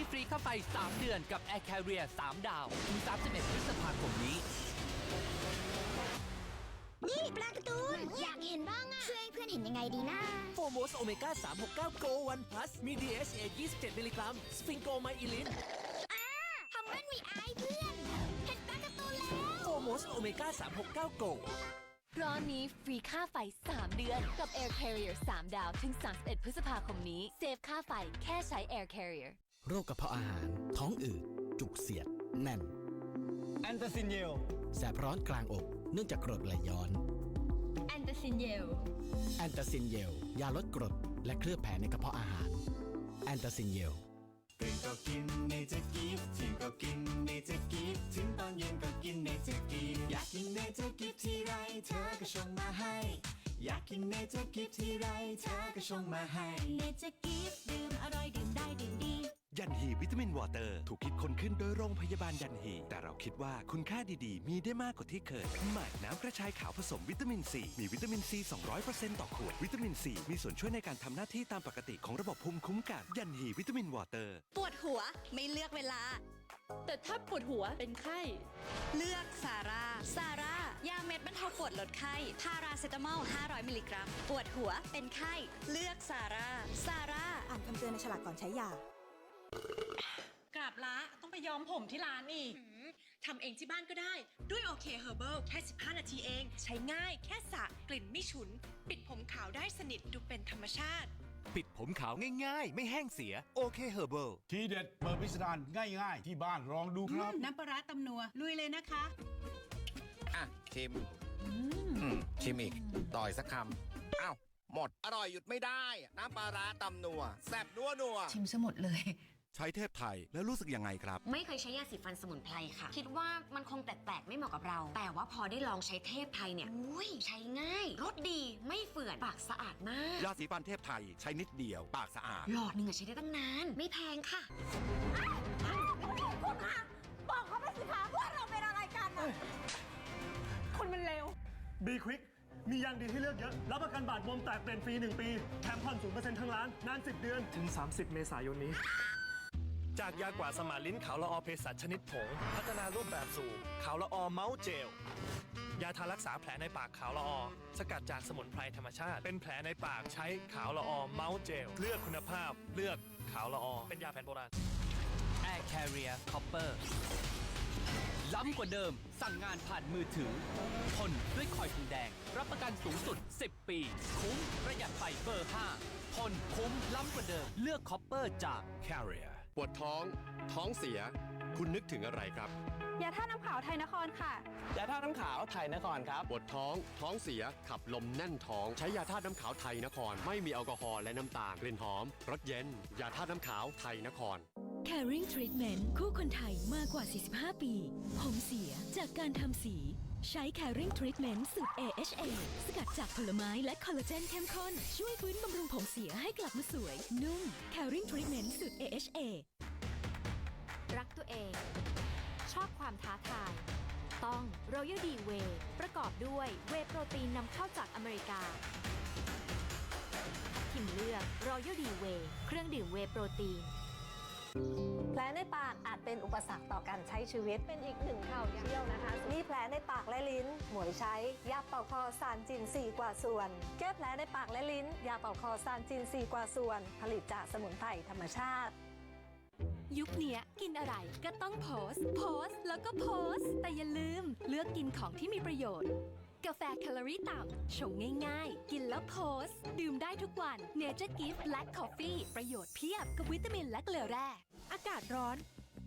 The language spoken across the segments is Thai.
นี้ฟรีเข้าไป 3 เดือนกับ Air Carrier 3 ดาว ถึง 31 พฤษภาคมนี้ นี่ปลาการ์ตูนอยากเห็นบ้างอะช่วยให้เพื่อนเห็นยังไงดีนะ โฟโมสโอเมก้า 369 Go 1 Plus มี DHA 27 มิลลิกรัม สฟิงโกไมอิลินทำมันมีอายเพื่อน เห็นปลาการ์ตูนแล้ว โฟโมสโอเมก้า 369 Go ร้อนนี้ฟรีค่าไฟ 3 เดือนกับ Air Carrier 3 ดาว ถึง 31 พฤษภาคมนี้ เซฟค่าไฟแค่ใช้ Air Carrier โรคกระเพาะอาหาร ท้องอืด จุกเสียด แน่น แอนตาซินเยล แสบร้อนกลางอก เนื่องจากกรดไหลย้อน แอนตาซินเยล แอนตาซินเยล ยาลดกรด และเคลือบแผลในกระเพาะอาหาร แอนตาซินเยลตื่นก็กินเนเจอร์กิฟต์ถึงก็กินเนเจอร์กิฟต์ถึงตอนเย็นก็กินเนเจอร์กิฟต์อยากกินเนเจอร์กิฟต์ที่ไรเธอก็ชงมาให้ อยากกินเนเจอร์กิฟต์ที่ไรเธอก็ชงมาให้ เนเจอร์กิฟต์ดื่มอร่อยดื่มได้ดื่มดี ยันฮีวิตามินวอเตอร์ถูกคิดค้นขึ้นโดยโรงพยาบาลยันฮี แต่เราคิดว่าคุณค่าดีๆ มีได้มากกว่าที่เคยใหม่น้ำกระชายขาวผสมวิตามินซีมีวิตามินซี 200%ต่อขวดวิตามินซีมีส่วนช่วยในการทำหน้าที่ตามปกติของระบบภูมิคุ้มกันยันฮีวิตามินวอเตอร์ปวดหัวไม่เลือกเวลา แต่ถ้าปวดหัวเป็นไข้ เลือกซาร่าซาร่ายาเม็ดบรรเทาปวดลดไข้พาราเซตามอล 500 มิลลิกรัม ปวดหัวเป็นไข้ เลือกซาร่าซาร่าอ่านคำเตือนในฉลากก่อนใช้ยา กราบละต้องไปย้อมผมที่ร้านอีกทำเองที่บ้านก็ได้ ด้วยโอเคเฮอร์เบิลแค่ 15 นาทีเอง ใช้ง่ายแค่สระกลิ่นไม่ฉุน ปิดผมขาวได้สนิทดูเป็นธรรมชาติ ปิดผมขาวง่ายๆ ไม่แห้งเสียโอเคเฮอร์เบิลทีเด็ดเปิดพิสดารง่ายๆ ที่บ้านลองดูครับ น้ำปลาร้าตำนัว ลุยเลยนะคะ อะชิมชิมอีก ต่อยสักคำอ้าวหมด อร่อยหยุดไม่ได้ น้ำปลาร้าตำนัว แซ่บนัวนัวชิมซะหมดเลย ใช้เทพไทยแล้วรู้สึกยังไงครับ ไม่เคยใช้ยาสีฟันสมุนไพรค่ะ คิดว่ามันคงแปลกๆไม่เหมาะกับเรา แต่ว่าพอได้ลองใช้เทพไทยเนี่ยอุ้ยใช้ง่ายรสดีไม่เฝื่อนปากสะอาดมากยาสีฟันเทพไทยใช้นิดเดียวปากสะอาดหลอดหนึ่งอะใช้ได้ตั้งนาน ไม่แพงค่ะบอกเขาไปสิคะว่าเราเป็นอะไรกันอะคนมันเร็ว บีควิกมียางดีให้เลือกเยอะ รับประกันบาดบวมแตกเป็นฟรี 1 ปี แถมผ่อน0%ทั้งร้าน นาน 10 เดือน ถึง 30 เมษายนนี้ จากยากว่าสมานลิ้นขาวละออเภสัชชนิดผง พัฒนารูปแบบสู่ขาวละออเมาส์เจล ยาทารักษาแผลในปากขาวละออสกัดจากสมุนไพรธรรมชาติ เป็นแผลในปากใช้ขาวละออเมาส์เจล เลือกคุณภาพ เลือกขาวละออเป็นยาแผนโบราณ Air Carrier Copper ล้ำกว่าเดิม สั่งงานผ่านมือถือ ทนด้วยคอยทองแดง รับประกันสูงสุด 10 ปี คุ้มประหยัดไฟเบอร์ 5 ทนคุ้มล้ำกว่าเดิม เลือกคอปเปอร์จาก Carrier ปวดท้อง ท้องเสีย คุณนึกถึงอะไรครับ ยาท่าน้ำขาวไทยนครค่ะ ยาท่าน้ำขาวไทยนครครับ ปวดท้อง ท้องเสีย ขับลมแน่นท้อง ใช้ยาธาตุน้ำขาวไทยนคร ไม่มีแอลกอฮอล์และน้ำตาล กลิ่นหอม รสเย็น ยาธาตุน้ำขาวไทยนคร Caring Treatment คู่คนไทยมากกว่า 45 ปี ผมเสียจากการทำสี ใช้ Caring Treatment สูตร AHA สกัดจากผลไม้และคอลลาเจนเข้มข้น ช่วยฟื้นบำรุงผมเสียให้กลับมาสวย นุ่ม Caring Treatment สูตร AHA รักตัวเอง ชอบความท้าทาย ต้อง Royal D Way ประกอบด้วยเวโปรตีนนำเข้าจากอเมริกาทิมเลือก Royal D Way เครื่องดื่มเวโปรตีน แผลในปากอาจเป็นอุปสรรคต่อการใช้ชีวิตเป็นอีกหนึ่งข่าวเที่ยวนะคะมีแผลในปากและลิ้น หมวยใช้ยาเป่าคอซานจิน 4 กว่าส่วน แก้แผลในปากและลิ้น ยาเป่าคอซานจิน 4 กว่าส่วน ผลิตจากสมุนไพรธรรมชาติยุคนี้กินอะไรก็ต้องโพสต์ โพสต์ แล้วก็โพสต์ แต่อย่าลืมเลือกกินของที่มีประโยชน์ กาแฟแคลอรี่ต่ำ ชงง่ายๆ กินแล้วโพสต์ดื่มได้ทุกวัน Nature Gift Black Coffee ประโยชน์เพียบกับวิตามินและเกลือแร่ อากาศร้อน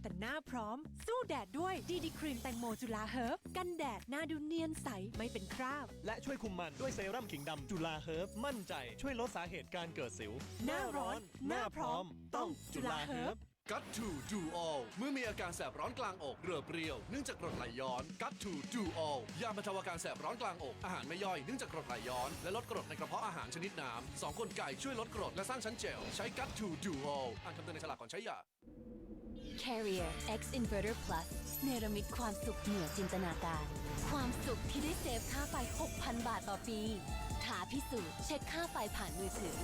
แต่หน้าพร้อม สู้แดดด้วยดีดีครีมแตงโมจุฬาเฮิร์บกันแดดหน้าดูเนียนใสไม่เป็นคราบ และช่วยคุมมันด้วยเซรั่มขิงดำจุฬาเฮิร์บมั่นใจช่วยลดสาเหตุการเกิดสิว หน้าร้อน หน้าพร้อม ต้องจุฬาเฮิร์บ กัตทูดูออลเมื่อมีอาการแสบร้อนกลางอกเรือเปรี้ยวเนื่องจากกรดไหลย้อนกัตทูดูออลยาบรรเทาอาการแสบร้อนกลางอกอาหารไม่ย่อยเนื่องจากกรดไหลย้อน และลดกรดในกระเพาะอาหารชนิดน้ำสองกลไก่ช่วยลดกรดและสร้างชั้นเจลใช้กัตทูดูออลอ่านคำเตือนในฉลากก่อนใช้ยา Carrier X Inverter Plus เนรมิตความสุขเหนือจินตนาการ ความสุขที่ได้เซฟค่าไฟ 6,000 บาทต่อปีท้าพิสูจน์เช็คค่าไฟผ่านมือถือ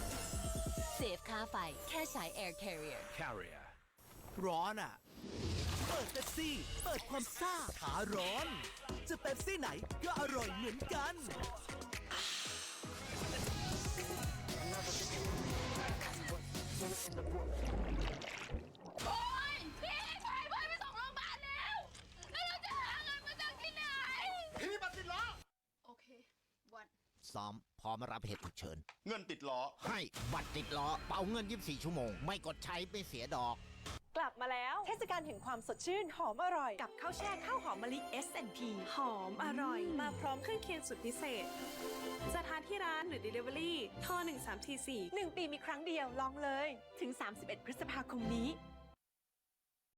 เซฟค่าไฟแค่ใช้ Air Carrier Carrier ร้อนอะ เปิดเป๊ปซี่ เปิดความซ่าหาร้อน จะเป๊ปซี่ไหนก็อร่อยเหมือนกัน โอ๊ยพี่พายพายไปส่งโรงพยาบาลแล้ว แล้วเราจะหาเงินมาจากที่ไหน พี่บัตรติดล้อ โอเควันซ้อมพร้อมรับเหตุฉุกเฉิน เงินติดล้อ ให้บัตรติดล้อ เป่าเงิน 24 ชั่วโมง ไม่กดใช้ไม่เสียดอก กลับมาแล้ว เทศกาลแห่งความสดชื่นหอมอร่อย กับข้าวแช่ข้าวหอมมะลิ S&P หอมอร่อย มาพร้อมเครื่องเคียงสุดพิเศษ จะทานที่ร้านหรือ Delivery โทร1344 1 ปีมีครั้งเดียวลองเลย ถึง 31 พฤษภาคมนี้